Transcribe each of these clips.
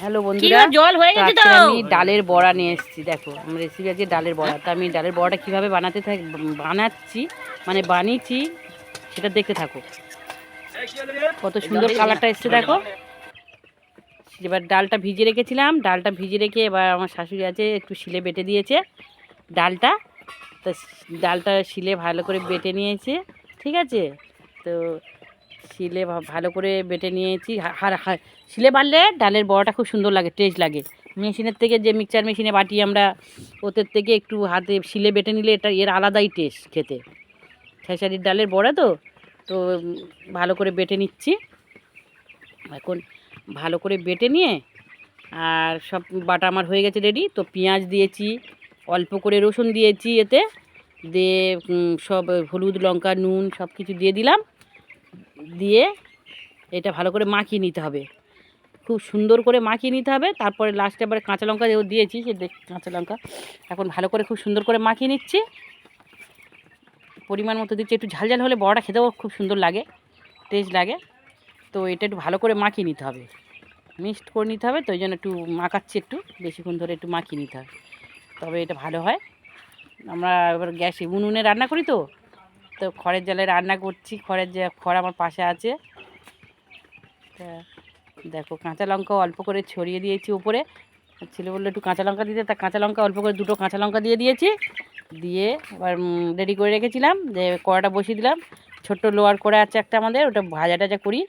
Hello বন্ধুরা জল হয়ে গেছে তো। আমি ডালের বড়া নিয়ে এসেছি দেখো আমার রেসিপি আছে ডালের বড়া তো আমি ডালের বড়াটা কীভাবে বানাতে থাক বানাচ্ছি মানে বানিয়েছি সেটা দেখতে থাকো। কত সুন্দর কালারটা এসছে দেখো। এবার ডালটা ভিজে রেখেছিলাম ডালটা ভিজিয়ে রেখে এবার আমার শাশুড়ি আছে একটু শিলে বেটে দিয়েছে ডালটা। তো ডালটা শিলে ভালো করে বেটে নিয়েছে ঠিক আছে? তো শিলে ভালো করে বেটে নিয়েছি। হার শিলে বাড়লে ডালের বড়াটা খুব সুন্দর লাগে টেস্ট লাগে। মেশিনের থেকে যে মিক্সচার মেশিনে বাটি আমরা, ওদের থেকে একটু হাতে শিলে বেটে নিলে এটা এর আলাদাই টেস্ট খেতে। খেসারির ডালের বড়া তো তো ভালো করে বেটে নিচ্ছি। এখন ভালো করে বেটে নিয়ে, আর সব বাটা আমার হয়ে গেছে রেডি তো পেঁয়াজ দিয়েছি, অল্প করে রসুন দিয়েছি এতে, দিয়ে সব হলুদ, লঙ্কা, নুন সব কিছু দিয়ে দিলাম। দিয়ে এটা ভালো করে মাখিয়ে নিতে হবে। খুব সুন্দর করে মাখিয়ে নিতে হবে। তারপরে লাস্টে আবার কাঁচা লঙ্কা যেও দিয়েছি, সে দেখ কাঁচা লঙ্কা। এখন ভালো করে খুব সুন্দর করে মাখিয়ে নিচ্ছি। পরিমাণ মতো দিচ্ছি। একটু ঝাল ঝাল হলে বড়াটা খেতেও খুব সুন্দর লাগে টেস্ট লাগে। তো এটা একটু ভালো করে মাখিয়ে নিতে হবে। মিক্সড করে নিতে হবে। তো ওই জন্য একটু মাখাচ্ছি একটু। বেশিক্ষণ ধরে একটু মাখিয়ে নিতে হবে। তবে এটা ভালো হয়। আমরা এবার গ্যাসে উনুনে রান্না করি তো। তো খড়ের জালে রান্না করছি, খড়ের যে খড় আমার পাশে আছে। তা দেখো, কাঁচা লঙ্কা অল্প করে ছড়িয়ে দিয়েছি উপরে। ছেলে বলল, একটু কাঁচা লঙ্কা দিতে। তা কাঁচা লঙ্কা অল্প করে দুটো কাঁচা লঙ্কা দিয়ে দিয়েছি। দিয়ে এবার রেডি করে রেখেছিলাম। যে কড়াটা বসিয়ে দিলাম। ছোট্ট লোয়ার করে আছে একটা আমাদের, ওটা ভাজা টাজা করি।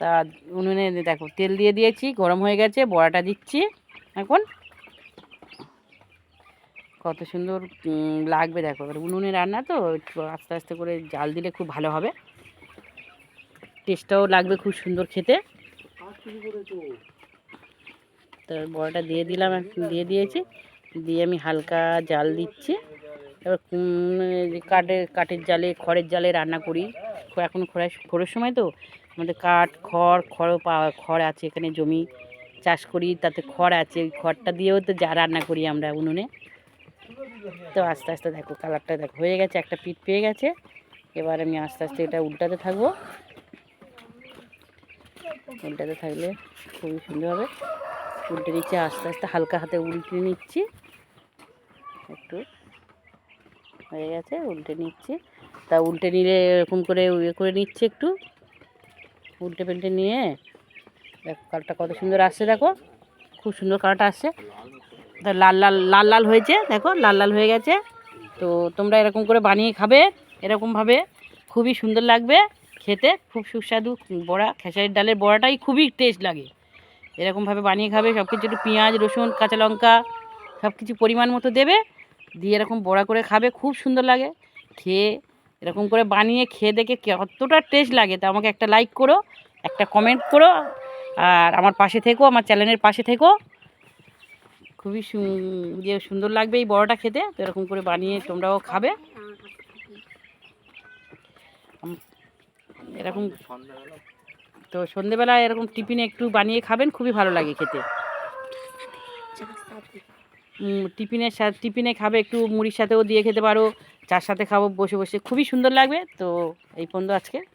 তা উনুনে দেখো, তেল দিয়ে দিয়েছি, গরম হয়ে গেছে, বড়াটা দিচ্ছি এখন। কত সুন্দর লাগবে দেখো। এবার উনুনে রান্না তো আস্তে আস্তে করে জাল দিলে খুব ভালো হবে। টেস্টটাও লাগবে খুব সুন্দর খেতে। তো বড়টা দিয়ে দিলাম দিয়ে দিয়েছি। দিয়ে আমি হালকা জাল দিচ্ছি। এবার কাঠের কাঠের জালে, খড়ের জালে রান্না করি। এখন খড়ের খড়ের সময় তো আমাদের কাঠ, খড়, খড়ও পাওয়া, খড় আছে এখানে জমি। চাষ করি, তাতে খড় আছে। খড়টা দিয়েও তো যা রান্না করি আমরা উনুনে। তো আস্তে আস্তে দেখো কালারটা দেখো, হয়ে গেছে, একটা পিঠ পেয়ে গেছে। এবার আমি আস্তে আস্তে এটা উল্টাতে থাকব। উল্টাতে থাকলে খুবই সুন্দর হবে। উল্টে নিচ্ছি আস্তে আস্তে হালকা হাতে উল্টে নিচ্ছি। একটু হয়ে গেছে, উল্টে নিচ্ছি। তা উল্টে নিলে এরকম করে ইয়ে করে নিচ্ছি একটু। উল্টে পেল্টে নিয়ে, দেখো কালারটা কত সুন্দর আসছে, দেখো। খুব সুন্দর কালারটা আসছে। লাল লাল লাল লাল হয়েছে, দেখো, লাল লাল হয়ে গেছে। তো তোমরা এরকম করে বানিয়ে খাবে এরকমভাবে খুবই সুন্দর লাগবে খেতে, খুব সুস্বাদু বড়া, খেসারির ডালের বড়াটাই খুবই টেস্ট লাগে। এরকমভাবে বানিয়ে খাবে সব কিছু একটু পেঁয়াজ, রসুন, কাঁচা লঙ্কা সব কিছু পরিমাণ মতো দেবে। দিয়ে এরকম বড়া করে খাবে, খুব সুন্দর লাগে। খেয়ে, এরকম করে বানিয়ে খেয়ে দেখে কতটা টেস্ট লাগে। তা আমাকে একটা লাইক করো, একটা কমেন্ট করো, আর আমার পাশে থেকো, আমার চ্যানেলের পাশে থেকো। খুবই সু- যে সুন্দর লাগবে এই বড়াটা খেতে। তো এরকম করে বানিয়ে তোমরাও খাবে। এরকম তো সন্ধেবেলা এরকম টিফিনে একটু বানিয়ে খাবেন, খুবই ভালো লাগে খেতে। টিফিনের সাথে টিফিনে খাবে, একটু মুড়ির সাথেও দিয়ে খেতে পারো। চার সাথে খাব বসে বসে। খুবই সুন্দর লাগবে। তো এই পর্যন্ত আজকে।